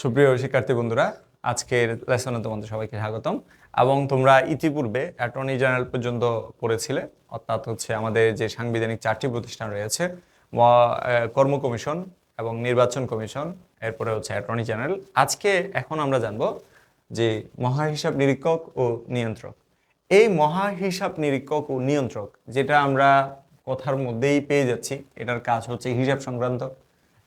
সুপ্রিয় শিক্ষার্থী বন্ধুরা, আজকের লেসনে তোমাদের সবাইকে স্বাগতম। এবং তোমরা ইতিপূর্বে অ্যাটর্নি জেনারেল পর্যন্ত পড়েছিলে, অর্থাৎ হচ্ছে আমাদের যে সাংবিধানিক চারটি প্রতিষ্ঠান রয়েছে কর্ম কমিশন এবং নির্বাচন কমিশন, এরপরে হচ্ছে অ্যাটর্নি জেনারেল আজকে এখন আমরা জানব যে মহা হিসাব নিরীক্ষক ও নিয়ন্ত্রক। এই মহা হিসাব নিরীক্ষক ও নিয়ন্ত্রক, যেটা আমরা কথার মধ্যেই পেয়ে যাচ্ছি, এটার কাজ হচ্ছে হিসাব সংক্রান্ত।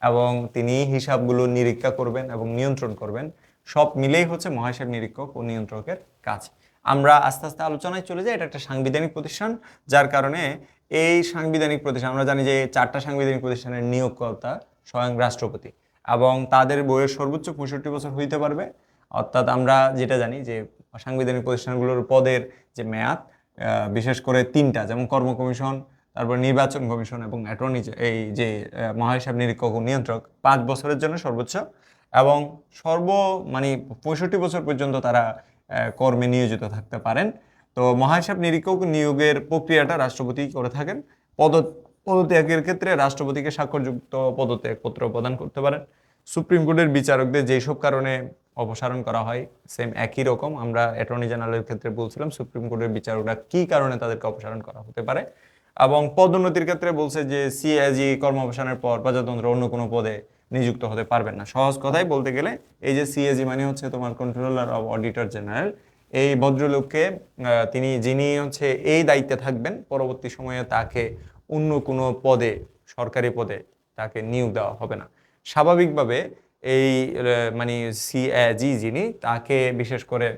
এবং তিনি হিসাবগুলো নিরীক্ষা করবেন এবং নিয়ন্ত্রণ করবেন। সব মিলেই হচ্ছে মহাহিসাব নিরীক্ষক ও নিয়ন্ত্রকের কাজ। আমরা আস্তে আস্তে আলোচনায় চলে যাই, এটা একটা সাংবিধানিক প্রতিষ্ঠান, যার কারণে এই সাংবিধানিক প্রতিষ্ঠান, আমরা জানি যে চারটা সাংবিধানিক প্রতিষ্ঠানের নিয়োগকর্তা স্বয়ং রাষ্ট্রপতি এবং তাদের বয়স সর্বোচ্চ পঁয়ষট্টি বছর হইতে পারবে। অর্থাৎ আমরা যেটা জানি যে সাংবিধানিক প্রতিষ্ঠানগুলোর পদের যে মেয়াদ বিশেষ করে তিনটা, যেমন কর্ম কমিশন তারপর নির্বাচন কমিশন এবং অ্যাটর্নি এই যে মহাহিসাব নিরীক্ষক ও নিয়ন্ত্রক পাঁচ বছরের জন্য সর্বোচ্চ এবং সর্ব মানে পঁয়ষট্টি বছর পর্যন্ত তারা কর্মে নিয়োজিত থাকতে পারেন। তো মহাহিসাব নিরীক্ষক নিয়োগের প্রক্রিয়াটা রাষ্ট্রপতি করে থাকেন। পদ পদত্যাগের ক্ষেত্রে রাষ্ট্রপতিকে স্বাক্ষরযুক্ত পদত্যাগপত্র প্রদান করতে পারেন। সুপ্রিম কোর্টের বিচারকদের যেসব কারণে অপসারণ করা হয়, সেম একই রকম। আমরা অ্যাটর্নি জেনারেলের ক্ষেত্রে বলছিলাম সুপ্রিম কোর্টের বিচারকরা কি কারণে তাদেরকে অপসারণ করা হতে পারে। এবং পদোন্নতির ক্ষেত্রে বলছে যে সিএজি কর্ম অবসানের পর প্রজাতন্ত্র অন্য কোনো পদে নিযুক্ত হতে পারবেন না। সহজ কথাই বলতে গেলে এই যে সিএজি মানে হচ্ছে তোমার কন্ট্রোলার অফ অডিটর জেনারেল এই ভদ্রলোককে তিনি যিনি হচ্ছে এই দায়িত্বে থাকবেন, পরবর্তী সময়ে তাকে অন্য কোনো পদে, সরকারি পদে তাকে নিয়োগ দেওয়া হবে না। স্বাভাবিকভাবে এই মানে সিএজি যিনি, তাকে বিশেষ করে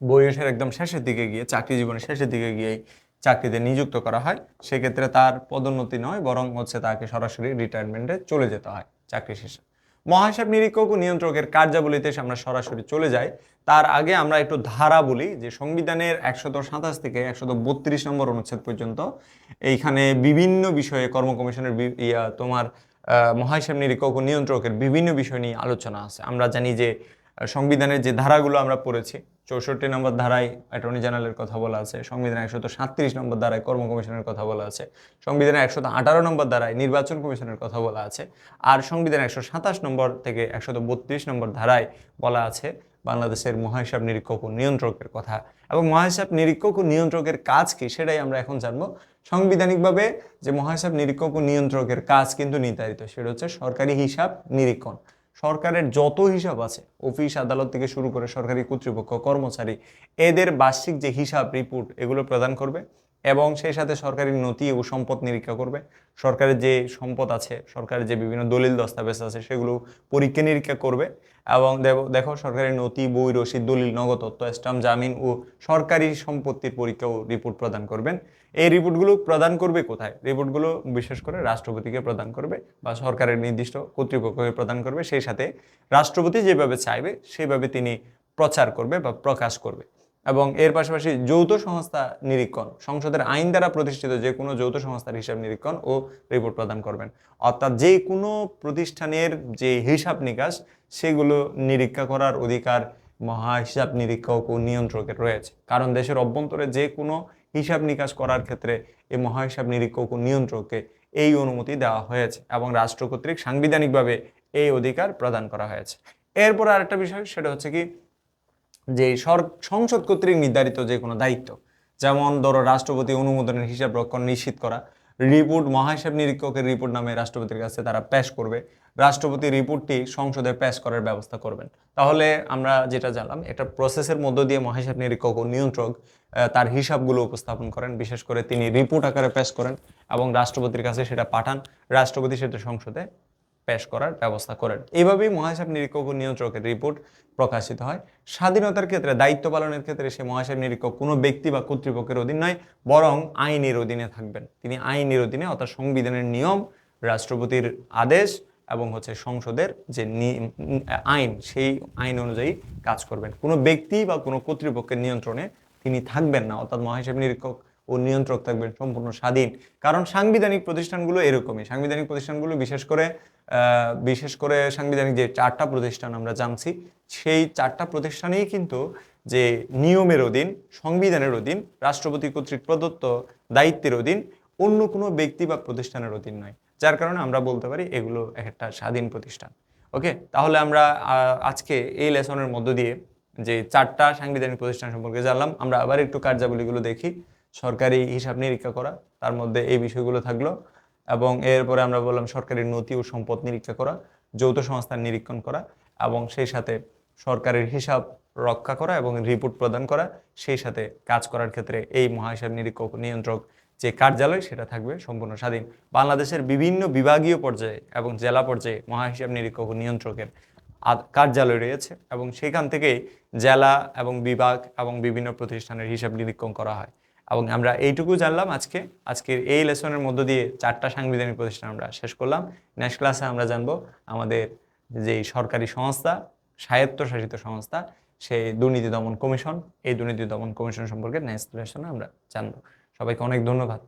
বয়সের একদম শেষের দিকে গিয়ে, চাকরি জীবনের শেষের দিকে গিয়ে চাকরিতে নিযুক্ত করা হয় সেক্ষেত্রে তার পদোন্নতি নয় বরং হচ্ছে তাকে সরাসরি রিটায়ারমেন্টে চলে যেতে হয় চাকরি শেষে। মহাহিসাব নিরীক্ষক ও নিয়ন্ত্রকের কার্যাবলীতে আমরা সরাসরি চলে যাই। তার আগে আমরা একটু ধারা বলি যে সংবিধানের একশত সাতাশ থেকে একশত বত্রিশ নম্বর অনুচ্ছেদ পর্যন্ত এইখানে বিভিন্ন বিষয়ে কর্ম কমিশনের তোমার আহ, মহাহিসাব নিরীক্ষক ও নিয়ন্ত্রকের বিভিন্ন বিষয় নিয়ে আলোচনা আছে। আমরা জানি যে সংবিধানের যে ধারাগুলো আমরা পড়েছি, চৌষট্টি নম্বর ধারায় অ্যাটর্নি জেনারেলের কথা বলা আছে, সংবিধানের একশত সাতত্রিশ নম্বর ধারায় কর্ম কমিশনের কথা বলা আছে, সংবিধানের একশত আঠারো নম্বর ধারায় নির্বাচন কমিশনের কথা বলা আছে, আর সংবিধানের একশো সাতাশ নম্বর থেকে একশত বত্রিশ নম্বর ধারায় বলা আছে বাংলাদেশের মহাহিসাব নিরীক্ষক ও নিয়ন্ত্রকের কথা। এবং মহাহিসাব নিরীক্ষক ও নিয়ন্ত্রকের কাজ কি সেটাই আমরা এখন জানব। সাংবিধানিকভাবে যে মহাহিসাব নিরীক্ষক ও নিয়ন্ত্রকের কাজ কিন্তু নির্ধারিত, সেটা হচ্ছে সরকারি হিসাব নিরীক্ষণ। সরকারের যত হিসাব আছে, অফিস, আদালত থেকে শুরু করে সরকারি কর্তৃপক্ষ, কর্মচারী, এদের বার্ষিক যে হিসাব, রিপোর্ট, এগুলো প্রদান করবে। এবং সেই সাথে সরকারি নথি ও সম্পদ নিরীক্ষা করবে। সরকারের যে সম্পদ আছে, সরকারের যে বিভিন্ন দলিল দস্তাবেজ আছে, সেগুলো পরীক্ষা নিরীক্ষা করবে এবং দেখো সরকারি নথি, বই, রসিদ, দলিল, নগদ, তথ্য, স্টাম্প, জামিন ও সরকারি সম্পত্তির পরীক্ষা ও রিপোর্ট প্রদান করবেন। এই রিপোর্টগুলো প্রদান করবে কোথায়? রিপোর্টগুলো বিশেষ করে রাষ্ট্রপতিকে প্রদান করবে বা সরকারের নির্দিষ্ট কর্তৃপক্ষকে প্রদান করবে। সেই সাথে রাষ্ট্রপতি যেভাবে চাইবে, সেভাবে তিনি প্রচার করবে বা প্রকাশ করবে। এবং এর পাশাপাশি যৌথ সংস্থা নিরীক্ষণ, সংসদের আইন দ্বারা প্রতিষ্ঠিত যে কোনো যৌথ সংস্থার হিসাব নিরীক্ষণ ও রিপোর্ট প্রদান করবেন। অর্থাৎ যে কোনো প্রতিষ্ঠানের যে হিসাব নিকাশ, সেগুলো নিরীক্ষা করার অধিকার মহা হিসাব নিরীক্ষক ও নিয়ন্ত্রকের রয়েছে। কারণ দেশের অভ্যন্তরে যে কোনো হিসাব নিকাশ করার ক্ষেত্রে এই মহা হিসাব নিরীক্ষক ও নিয়ন্ত্রককে এই অনুমতি দেওয়া হয়েছে এবং রাষ্ট্র কর্তৃক সাংবিধানিকভাবে এই অধিকার প্রদান করা হয়েছে। এরপর আরেকটা বিষয়, সেটা হচ্ছে কি যে সংসদ কর্তৃক নির্ধারিত যে কোনো দায়িত্ব, যেমন ধরো রাষ্ট্রপতি অনুমোদনের হিসাব রক্ষণ নিশ্চিত করা, রিপোর্ট মহাহিসাব নিরীক্ষকের রিপোর্ট নামে রাষ্ট্রপতির কাছে তারা পেশ করবে, রাষ্ট্রপতি রিপোর্টটি সংসদে পেশ করার ব্যবস্থা করবেন। তাহলে আমরা যেটা জানলাম, একটা প্রসেসের মধ্য দিয়ে মহাহিসাব নিরীক্ষক ও নিয়ন্ত্রক তার হিসাবগুলো উপস্থাপন করেন। বিশেষ করে তিনি রিপোর্ট আকারে পেশ করেন এবং রাষ্ট্রপতির কাছে সেটা পাঠান। রাষ্ট্রপতি সেটা সংসদে পেশ করার ব্যবস্থা করেন। এইভাবেই মহাহিসাব নিরীক্ষক ও নিয়ন্ত্রকের রিপোর্ট প্রকাশিত হয়। স্বাধীনতার ক্ষেত্রে, দায়িত্ব পালনের ক্ষেত্রে সে মহাহিসাব নিরীক্ষক কোনো ব্যক্তি বা কর্তৃপক্ষের অধীন নয়, বরং আইনের অধীনে থাকবেন। তিনি আইনের অধীনে, অর্থাৎ সংবিধানের নিয়ম, রাষ্ট্রপতির আদেশ এবং হচ্ছে সংসদের যে আইন, সেই আইন অনুযায়ী কাজ করবেন। কোনো ব্যক্তি বা কোনো কর্তৃপক্ষের নিয়ন্ত্রণে তিনি থাকবেন না, অর্থাৎ মহাহিসাব নিরীক্ষক ও নিয়ন্ত্রক থাকবেন, সম্পূর্ণ স্বাধীন। কারণ সাংবিধানিক প্রতিষ্ঠানগুলো এরকমই। সাংবিধানিক প্রতিষ্ঠানগুলো, বিশেষ করে বিশেষ করে সাংবিধানিক যে চারটা প্রতিষ্ঠান আমরা জানছি, সেই চারটা প্রতিষ্ঠানেই কিন্তু যে নিয়মের অধীন, সংবিধানের অধীন, রাষ্ট্রপতি কর্তৃক প্রদত্ত দায়িত্বের অধীন, অন্য কোনো ব্যক্তি বা প্রতিষ্ঠানের অধীন নয়। যার কারণে আমরা বলতে পারি এগুলো একটা স্বাধীন প্রতিষ্ঠান। ওকে? তাহলে আমরা আজকে এই লেসনের মধ্য দিয়ে যে চারটা সাংবিধানিক প্রতিষ্ঠান সম্পর্কে জানলাম, আমরা আবার একটু কার্যাবলীগুলো দেখি। সরকারি হিসাব নিরীক্ষা করা, তার মধ্যে এই বিষয়গুলো থাকল। এবং এরপরে আমরা বললাম সরকারি নথি ও সম্পদ নিরীক্ষা করা, যৌথ সংস্থার নিরীক্ষণ করা এবং সেই সাথে সরকারের হিসাব রক্ষা করা এবং রিপোর্ট প্রদান করা, সেই সাথে কাজ করার ক্ষেত্রে এই মহাহিসাব নিরীক্ষক নিয়ন্ত্রক যে কার্যালয়, সেটা থাকবে সম্পূর্ণ স্বাধীন। বাংলাদেশের বিভিন্ন বিভাগীয় পর্যায়ে এবং জেলা পর্যায়ে মহাহিসাব নিরীক্ষক নিয়ন্ত্রকের কার্যালয় রয়েছে এবং সেখান থেকেই জেলা এবং বিভাগ এবং বিভিন্ন প্রতিষ্ঠানের হিসাব নিরীক্ষণ করা হয়। এবং আমরা এইটুকু জানলাম আজকে। আজকের এই লেসনের মধ্য দিয়ে চারটা সাংবিধানিক প্রতিষ্ঠান আমরা শেষ করলাম। নেক্সট ক্লাসে আমরা জানব আমাদের যেই সরকারি সংস্থা, স্বায়ত্তশাসিত সংস্থা, সেই দুর্নীতি দমন কমিশন। এই দুর্নীতি দমন কমিশন সম্পর্কে নেক্সট লেসনে আমরা জানব। সবাইকে অনেক ধন্যবাদ।